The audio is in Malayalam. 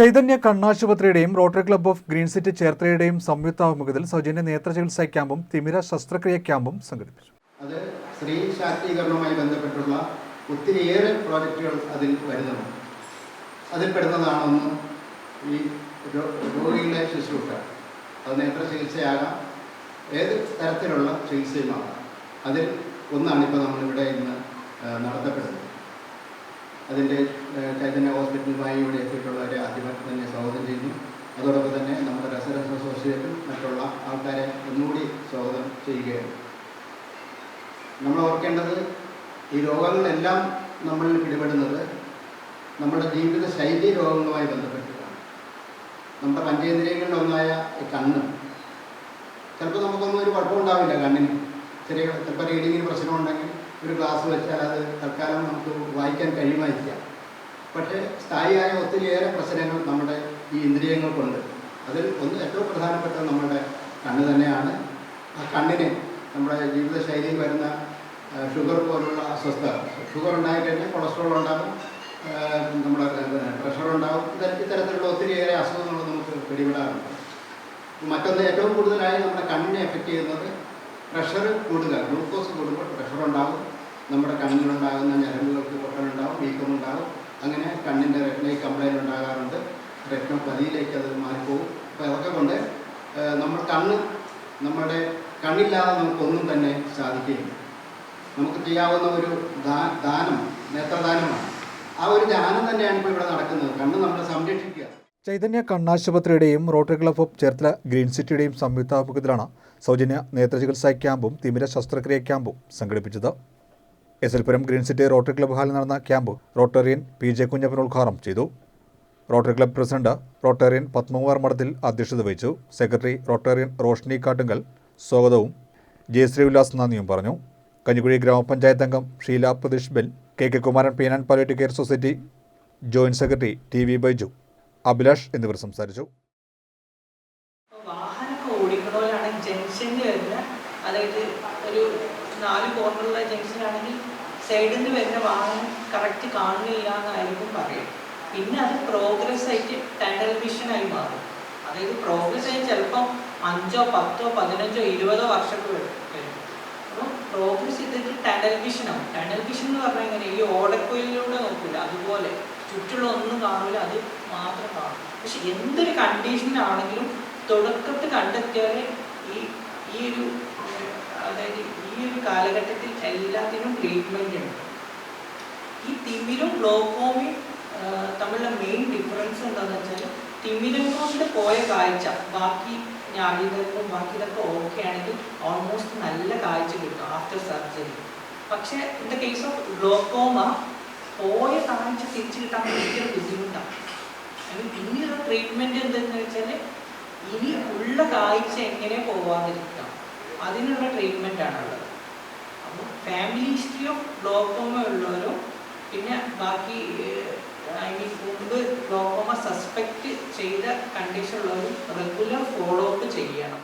Chaitanya കണ്ണാശുപത്രിയുടെയും Rotary Club of Green City ചേർത്തലയുടെയും സംയുക്താഭിമുഖ്യത്തിൽ സൗജന്യ നേത്ര ചികിത്സാ ക്യാമ്പും തിമിര ശസ്ത്രക്രിയ ക്യാമ്പും സംഘടിപ്പിച്ചു. അത് സ്ത്രീ ശാക്തീകരണവുമായി ബന്ധപ്പെട്ടുള്ള ഒത്തിരിയേറെ പ്രോജക്റ്റുകൾ അതിൽ വരുന്നുണ്ട്. അതിൽ പെടുന്നതാണെന്ന് ഈ രോഗികളെ ശുശ്രൂഷ. അത് നേത്ര ചികിത്സയാകാം ഏത് തരത്തിലുള്ള ചികിത്സയുമാകാം. അതിൽ ഒന്നാണ് ഇപ്പോൾ നമ്മളിവിടെ ഇന്ന് നടത്തപ്പെടുന്നത്. അതിന്റെ ചൈതന്യ ഹോസ്പിറ്റലുമായി ഇവിടെ എത്തിയിട്ടുള്ളവരെ ആദ്യമായിട്ട് തന്നെ സ്വാഗതം ചെയ്യുന്നു. അതോടൊപ്പം തന്നെ നമ്മുടെ റെസിഡൻസ് അസോസിയേറ്റും മറ്റുള്ള ആൾക്കാരെ ഒന്നുകൂടി സ്വാഗതം ചെയ്യുകയാണ്. നമ്മൾ ഓർക്കേണ്ടത് ഈ രോഗങ്ങളെല്ലാം നമ്മളിൽ പിടിപെടുന്നത് നമ്മുടെ ജീവിത ശൈലി രോഗങ്ങളുമായി ബന്ധപ്പെട്ടിട്ടാണ്. നമ്മുടെ പഞ്ചേന്ദ്രിയങ്ങളിലൊന്നായ ഈ കണ്ണ്. ചിലപ്പോൾ നമുക്കൊന്നും ഒരു കുഴപ്പമുണ്ടാവില്ല കണ്ണിന്. ചെറിയ ചിലപ്പോൾ റീഡിങ്ങിന് പ്രശ്നമുണ്ടെങ്കിൽ ഒരു ക്ലാസ് വെച്ചാൽ അത് തൽക്കാലം നമുക്ക് വായിക്കാൻ കഴിയുമായിരിക്കാം. പക്ഷേ സ്ഥായിയായ ഒത്തിരിയേറെ പ്രശ്നങ്ങൾ നമ്മുടെ ഈ ഇന്ദ്രിയങ്ങൾക്കുണ്ട്. അതിൽ ഒന്ന് ഏറ്റവും പ്രധാനപ്പെട്ട നമ്മുടെ കണ്ണ് തന്നെയാണ്. ആ കണ്ണിന് നമ്മുടെ ജീവിതശൈലിയിൽ വരുന്ന ഷുഗർ പോലുള്ള അസ്വസ്ഥ ഷുഗർ ഉണ്ടായിക്കഴിഞ്ഞാൽ കൊളസ്ട്രോൾ ഉണ്ടാകും നമ്മുടെ പ്രഷർ ഉണ്ടാകും. ഇത്ത- ഇത്തരത്തിലുള്ള ഒത്തിരിയേറെ അസുഖങ്ങൾ നമുക്ക് പിടിപെടാറുണ്ട്. മറ്റൊന്ന് ഏറ്റവും കൂടുതലായി നമ്മുടെ കണ്ണിനെ എഫക്റ്റ് ചെയ്യുന്നത് പ്രഷർ കൂടുക. ഗ്ലൂക്കോസ് കൂടുമ്പോൾ പ്രഷർ ഉണ്ടാകും. നമ്മുടെ കണ്ണിലുണ്ടാകുന്ന ഞരമ്പുകൾക്ക് പൊട്ടലുണ്ടാകും വീക്കമുണ്ടാകും അങ്ങനെ കണ്ണിന്റെ റെറ്റിനയിൽ കംപ്ലൈന്റ് ഉണ്ടാകാറുണ്ട്. റെറ്റിനോപ്പതിയിലേക്ക് അത് മാറിപ്പോകും. അപ്പോൾ അതൊക്കെ കൊണ്ട് നമ്മൾ കണ്ണ് നമ്മുടെ കണ്ണില്ലാതെ നമുക്കൊന്നും തന്നെ സാധിക്കുകയില്ല നമുക്ക് ചെയ്യാവുന്ന ഒരു ദാനം നേത്രദാനമാണ്. ആ ഒരു ദാനം തന്നെയാണ് ഇപ്പോൾ ഇവിടെ നടക്കുന്നത്. കണ്ണ് നമ്മളെ സംരക്ഷിക്കുക. Chaitanya കണ്ണാശുപത്രിയുടെയും Rotary Club of Cherthala Green സിറ്റിയുടെയും സംയുക്താഭിമുഖ്യത്തിലാണ് സൗജന്യ നേത്ര ചികിത്സാ ക്യാമ്പും തിമിര ശസ്ത്രക്രിയ ക്യാമ്പും സംഘടിപ്പിച്ചത്. S L Puram Green City Rotary Club ഹാളിൽ നടന്ന camp Rotarian P J Kunjappan ഉദ്ഘാടനം ചെയ്തു. Rotary Club president Rotarian Padmakumar Madathil അധ്യക്ഷത വഹിച്ചു. സെക്രട്ടറി റോട്ടേറിയൻ റോഷ്നി കാട്ടുങ്കൽ സ്വാഗതവും ജെ ഉല്ലാസ് നന്ദിയും പറഞ്ഞു. കഞ്ഞിക്കുഴി ഗ്രാമപഞ്ചായത്ത് അംഗം ഷീല പ്രതീഷ് ബെൽ K K Kumaran പീനാൻ palliative care society joint secretary T V Baiju. Abhilash എന്നിവർ സംസാരിച്ചു. അതായത് ഒരു നാല് കോർണറുള്ള വാഹനം പറയും പിന്നെ അത് പ്രോഗ്രസ് ആയിട്ട് വിഷനായി മാറും. അതായത് പ്രോഗ്രസ് ആയി ചിലപ്പം അഞ്ചോ പത്തോ പതിനഞ്ചോ ഇരുപതോ വർഷമൊക്കെ വരും. അപ്പം പ്രോഗ്രസ് ചെയ്തിട്ട് വിഷനാവും ടണൽ വിഷൻ എന്ന് പറഞ്ഞാൽ എങ്ങനെ? ഈ ഓടക്കോയിലൂടെ നോക്കില്ല അതുപോലെ ചുറ്റുള്ള ഒന്നും കാണില്ല അത് മാത്രം കാണും. പക്ഷെ എന്തൊരു കണ്ടീഷനിലാണെങ്കിലും തുടക്കത്ത് കണ്ടെത്തിയാലേ ഈ ഈ ഒരു അതായത് ഈ ഒരു കാലഘട്ടത്തിൽ എല്ലാത്തിനും ട്രീറ്റ്മെന്റ് ഉണ്ട്. ഈ തിമിരും ഗ്ലോക്കോമയും തമ്മിലുള്ള മെയിൻ ഡിഫറൻസ് എന്താണെന്ന് വെച്ചാൽ തിമിരം പോയ കാഴ്ച ബാക്കി ഞാഴികൾക്കും ബാക്കി ഇതൊക്കെ ഓക്കെ ആണെങ്കിൽ ഓൾമോസ്റ്റ് നല്ല കാഴ്ച കിട്ടും ആഫ്റ്റർ സർജറി പക്ഷേ in the case of glaucoma പോയ കാഴ്ച തിരിച്ചു കിട്ടാൻ ഭയങ്കര ബുദ്ധിമുട്ടാണ്. ട്രീറ്റ്മെന്റ് എന്തെന്ന് വെച്ചാൽ ഇനി ഉള്ള കാഴ്ച എങ്ങനെ പോവാതിരിക്കാം. അതിനുള്ള ട്രീറ്റ്മെന്റ് ആണുള്ളത്. അപ്പോൾ ഫാമിലി ഹിസ്റ്ററി ഓഫ് ഗ്ലോക്കോമ ഉള്ളവരും പിന്നെ ബാക്കി ഐ മീൻ മുമ്പ് ഗ്ലോക്കോമ സസ്പെക്റ്റ് ചെയ്ത കണ്ടീഷൻ ഉള്ളവരും റെഗുലർ ഫോളോ അപ്പ് ചെയ്യണം.